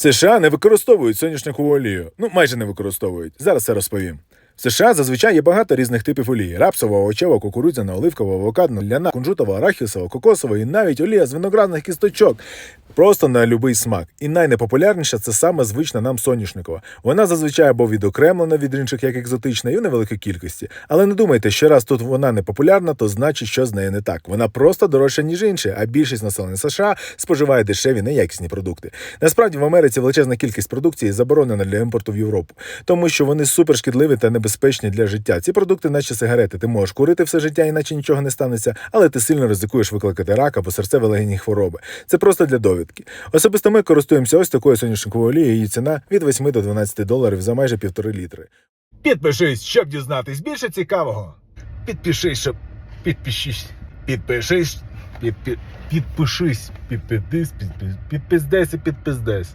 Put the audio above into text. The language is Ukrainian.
США не використовують соняшникову олію. Ну, майже не використовують. Зараз це розповім. В США зазвичай є багато різних типів олії: рапсова, овочева, кукурудзяна, оливкова, авокадна, ляна, кунжутова, арахісова, кокосова і навіть олія з виноградних кісточок. Просто на любий смак. І найнепопулярніша це саме звична нам соняшникова. Вона зазвичай або відокремлена від інших як екзотична і в невеликій кількості. Але не думайте, що раз тут вона не популярна, то значить, що з нею не так. Вона просто дорожча, ніж інші, а більшість населення США споживає дешеві неякісні продукти. Насправді в Америці величезна кількість продукції заборонена для імпорту в Європу, тому що вони супершкідливі та небезпечні для життя. Ці продукти, наче сигарети, ти можеш курити все життя, іначе нічого не станеться, але ти сильно ризикуєш викликати рак або серцево-легені хвороби. Це просто для довідки. Особисто ми користуємося ось такою соняшниковою олією. Її ціна від 8 до 12 доларів за майже півтори літри. Підпишись, щоб дізнатись більше цікавого. Підпишись, щоб підпишись. Підпишись. Підпи... Підпишись. підпиздись, підпиздесь і підпиздесь.